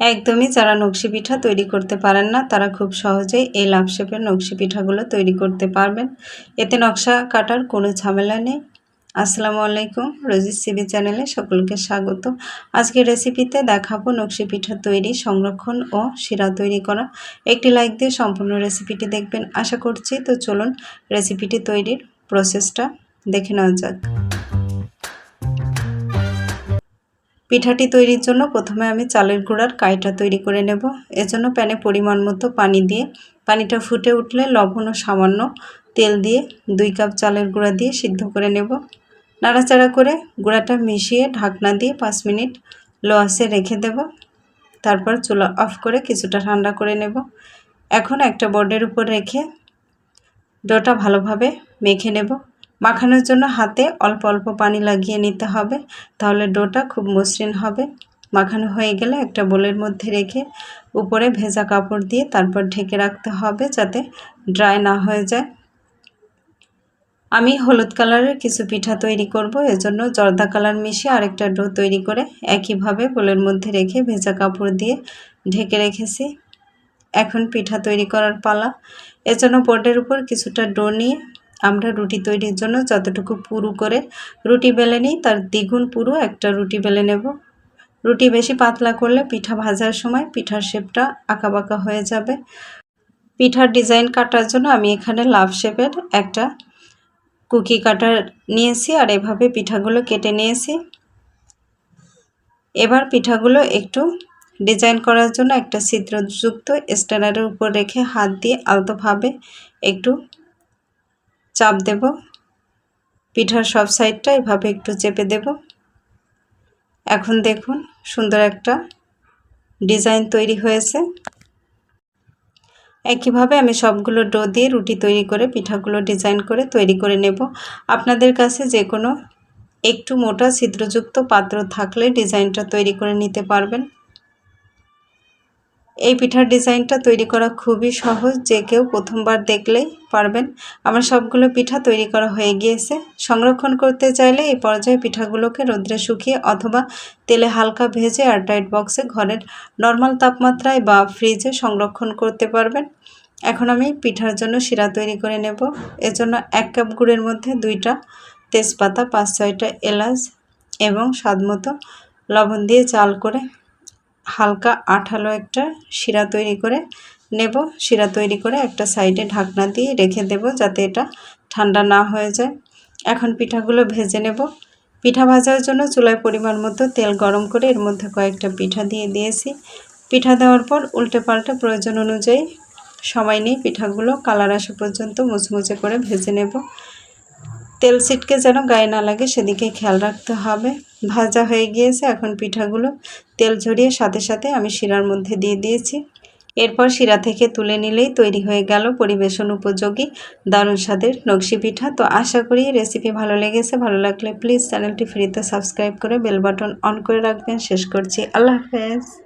একদমই যারা নকশি পিঠা তৈরি করতে পারেন না, তারা খুব সহজেই এই লাভ শেপের নকশি পিঠাগুলো তৈরি করতে পারবেন। এতে নকশা কাটার কোনো ঝামেলা নেই। আসসালামু আলাইকুম, রোজিস সিবি চ্যানেলে সকলকে স্বাগত। আজকে রেসিপিতে দেখাবো নকশি পিঠা তৈরি, সংরক্ষণ ও শিরা তৈরি করা। একটি লাইক দিয়ে সম্পূর্ণ রেসিপিটি দেখবেন। আশা করছি তো চলুন রেসিপিটি তৈরির প্রসেসটা দেখে নেওয়া যাক। পিঠাটি তৈরির জন্য প্রথমে আমি চালের গুঁড়ার কাইটা তৈরি করে নেব। এজন্য প্যানে পরিমাণ মতো পানি দিয়ে, পানিটা ফুটে উঠলে লবণ ও সামান্য তেল দিয়ে দুই কাপ চালের গুঁড়া দিয়ে সিদ্ধ করে নেব। নাড়াচাড়া করে গুঁড়াটা মিশিয়ে ঢাকনা দিয়ে পাঁচ মিনিট লো রেখে দেব। তারপর চুলা অফ করে কিছুটা ঠান্ডা করে নেব। এখন একটা বোর্ডের উপর রেখে ডোটা ভালোভাবে মেখে নেব। মাখানোর জন্য হাতে অল্প অল্প পানি লাগিয়ে নিতে হবে। তাহলে ডোটা খুব মসৃণ হবে। মাখানো হয়ে গেলে একটা বোলের মধ্যে রেখে উপরে ভেজা কাপড় দিয়ে তারপর ঢেকে রাখতে হবে যাতে ড্রাই না হয়ে যায়। আমি হলুদ কালারের কিছু পিঠা তৈরি করব। এজন্য জর্দা কালার মিশিয়ে আরেকটা ডো তৈরি করে একইভাবে বোলের মধ্যে রেখে ভেজা কাপড় দিয়ে ঢেকে রেখেছি। এখন পিঠা তৈরি করার পালা। এজন্য বোর্ডের উপর কিছুটা ডো নিয়ে আমরা রুটি তৈরির জন্য যতটুকু পুরু করে রুটি বেলে নিই, তার দ্বিগুণ পুরু একটা রুটি বেলে নেব। রুটি বেশি পাতলা করলে পিঠা ভাজার সময় পিঠার শেপটা আঁকাবাঁকা হয়ে যাবে। পিঠার ডিজাইন কাটার জন্য আমি এখানে লাভ শেপের একটা কুকি কাটার নিয়েছি আর এভাবে পিঠাগুলো কেটে নিয়েছি। এবার পিঠাগুলো একটু ডিজাইন করার জন্য একটা ছিদ্রযুক্ত স্ট্যান্ডারের উপর রেখে হাত দিয়ে আলতোভাবে একটু চাপ দেব। পিঠার সব সাইডটা এভাবে একটু চেপে দেব। এখন দেখুন সুন্দর একটা ডিজাইন তৈরি হয়েছে। একইভাবে আমি সবগুলো ডো দিয়ে রুটি তৈরি করে, পিঠাগুলো ডিজাইন করে তৈরি করে নেব। আপনাদের কাছে যে কোনো একটু মোটা ছিদ্রযুক্ত পাত্র থাকলে ডিজাইনটা তৈরি করে নিতে পারবেন। এই পিঠার ডিজাইনটা তৈরি করা খুবই সহজ, যে কেউ প্রথমবার দেখলেই পারবেন। আমার সবগুলো পিঠা তৈরি করা হয়ে গিয়েছে। সংরক্ষণ করতে চাইলে এই পর্যায়ে পিঠাগুলোকে রোদ্রে শুকিয়ে অথবা তেলে হালকা ভেজে আর এয়ারটাইট বক্সে ঘরের নর্মাল তাপমাত্রায় বা ফ্রিজে সংরক্ষণ করতে পারবেন। এখন আমি পিঠার জন্য শিরা তৈরি করে নেব। এজন্য এক কাপ গুড়ের মধ্যে দুইটা তেজপাতা, পাঁচ ছয়টা এলাচ এবং স্বাদমতো লবণ দিয়ে চাল করে হালকা আঠালো একটা শিরা তৈরি করে নেব। শিরা তৈরি করে একটা সাইডে ঢাকনা দিয়ে রেখে দেব যাতে এটা ঠান্ডা না হয়ে যায়। এখন পিঠাগুলো ভেজে নেব। পিঠা ভাজার জন্য চুলায় পরিমাণ মতো তেল গরম করে এর মধ্যে কয়েকটা পিঠা দিয়ে দিয়েছি। পিঠা দেওয়ার পর উল্টে পাল্টে প্রয়োজন অনুযায়ী সময় নিয়ে পিঠাগুলো কালার আসা পর্যন্ত মুচমুচে করে ভেজে নেব। তেল ছিটকে যেন গায়ে না লাগে সেদিকে খেয়াল রাখতে হবে। ভাজা হয়ে গিয়েছে এখন পিঠাগুলো। তেল ঝরিয়ে সাথে সাথে আমি শিরার মধ্যে দিয়ে দিয়েছি। এরপর শিরা থেকে তুলে নিলেই তৈরি হয়ে গেল পরিবেশন উপযোগী দারুণ স্বাদের নকশি পিঠা। তো আশা করি রেসিপি ভালো লেগেছে। ভালো লাগলে প্লিজ চ্যানেলটি ফ্রিতে সাবস্ক্রাইব করে বেল বাটন অন করে রাখবেন। শেষ করছি। আল্লাহ হাফেজ।